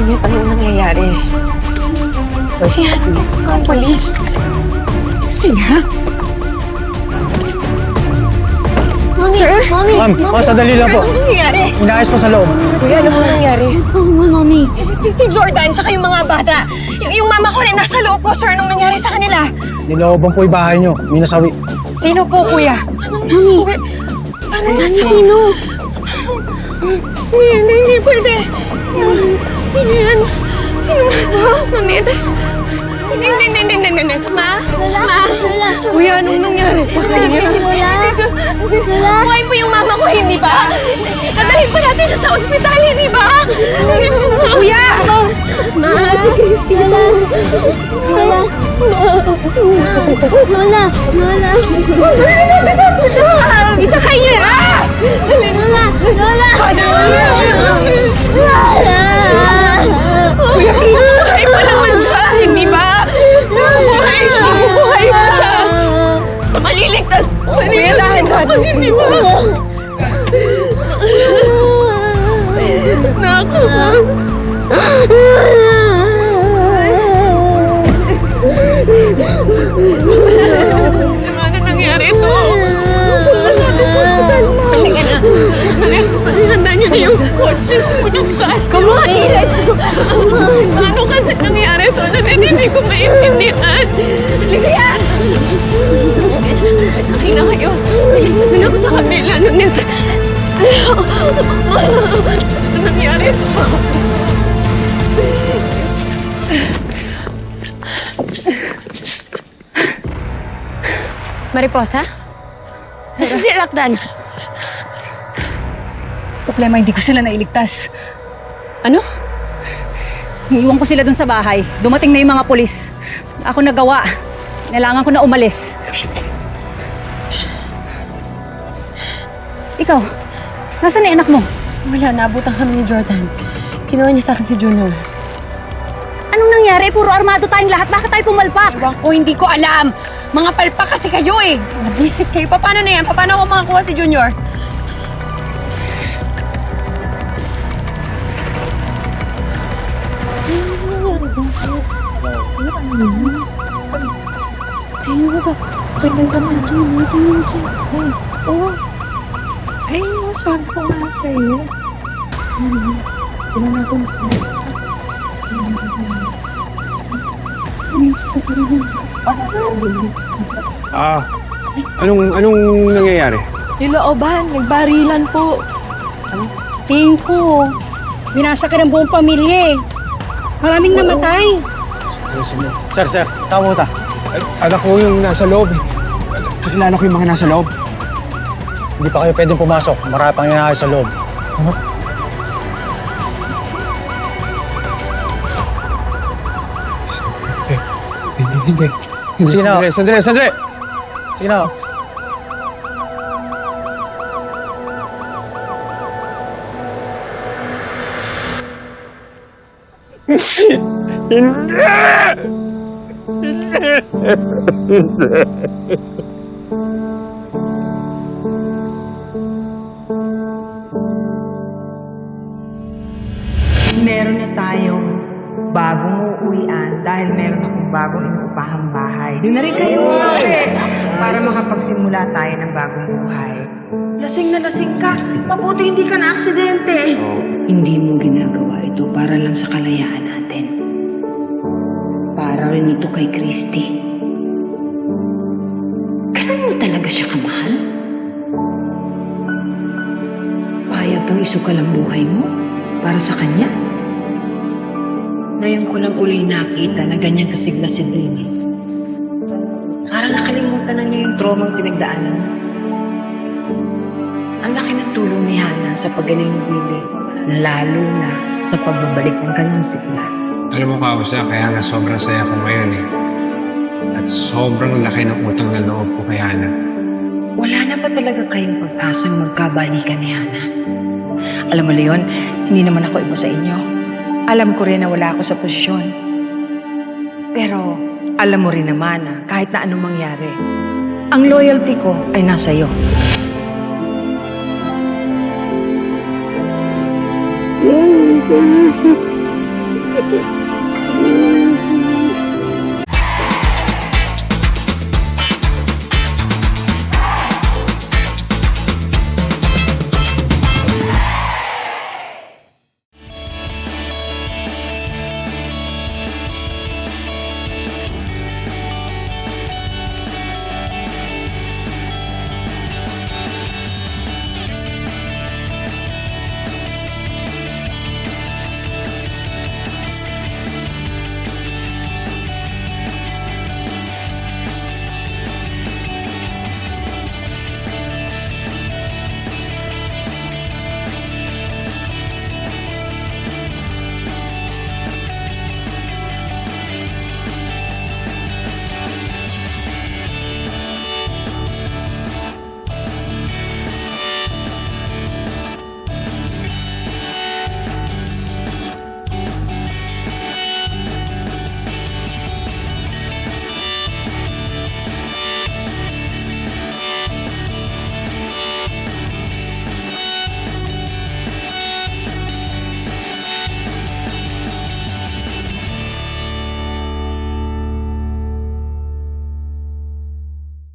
Ngunit anong nangyayari? Yan, ang polis. Sila? Mami, Sir? Mami, Ma'am, oh, sandali lang po. Anong nangyayari? Inaayos ko sa loob. Kuya, ano mo nangyari? Oh, Mami. Si, si, si Jordan, tsaka yung mga bata. Y- yung mama ko rin nasa loob po, sir. Anong nangyari sa kanila? Nilooban po yung bahay nyo. May nasawi. Sino po, kuya? Anong nasabi? Anong? Sino? Hindi, hindi, hindi pwede. Sino yan? Sino? Ngunit? Hindi, hindi, hindi, hindi, hindi, hindi. Ma? Ma? Lola. Kuya, anong nangyari sa kanya? Lola. Lola. Buhay po yung mama ko, hindi ba? Dadalhin pa natin siya sa ospital, hindi ba? Kuya! Ma, si Christina. Lola. Lola. Lola. Isa kayo! Lola. Lola. Lola. Hindi ba? Naku. Ano nangyari ito? Halika na. Handa niyo na yung coaches mo ng tayo. Kumain! Ano kasi nangyari ito? Nanit, hindi ko maintindihan. Halika yan! Sakay na kayo. Sa kabila. Nanit. Ano nangyari ito? Mariposa? Nasa si Lakdan? Problema, hindi ko sila nailigtas. Ano? Iiwan ko sila dun sa bahay. Dumating na yung mga polis. Ako nagawa. Kailangan ko na umalis. Ikaw, nasaan na anak mo? Wala, naabutan kami ni Jordan. Kinuha niya sa akin si Junior. Anong nangyari? Puro armado tayong lahat. Bakit tayo pumalpak? Ewan ko, hindi ko alam. Mga palpak kasi kayo eh. Nabwisit kayo. Paano na yan? Paano ko makakuha si Junior? Ay, sabi ko nga sa'yo. Ah, anong, anong nangyayari? Nilooban, nagbarilan po. Tingin ko, binasakit ang buong pamilya eh. Maraming namatay. Sir, sir, tama ta. Anak ko yung nasa loob. Kakilala ko yung mga nasa loob. Hindi pa kayo pwedeng pumasok. Marami pang inaayos sa loob. Ano? Hindi, hindi, hindi. Sige na. Sandali, sandali, sandali. Sige na. meron bagong uuwian dahil meron akong bagong inuupahang bahay. Doon na rin kayo, ate, para makapagsimula tayo ng bagong buhay. Lasing na lasing ka. Mabuti hindi ka na aksidente. Hindi mo ginagawa ito para lang sa kalayaan natin. Para rin ito kay Christy. Ganun mo talaga siya kamahal? Payag kang isukal ang buhay mo para sa kanya? Ngayon ko lang uli nakita na ganyan kasigla si Denny. Parang nakalimutan na niya yung trauma pinagdaanan. Ang laki ng tulong ni Hannah sa pagaling ni Billy, lalo na sa pagbabalik ng kanyang sigla. Alam mo, Kausa, kaya nga sobrang saya ko ngayon eh. At sobrang laki ng utang na loob ko kay Hana. Wala na ba talaga kayong pag-asang magkabalikan ni Hannah? Alam mo, Leon, hindi naman ako iba sa inyo. Alam ko rin na wala ako sa posisyon. Pero alam mo rin naman na kahit na anong mangyari, ang loyalty ko ay nasa iyo. Lola.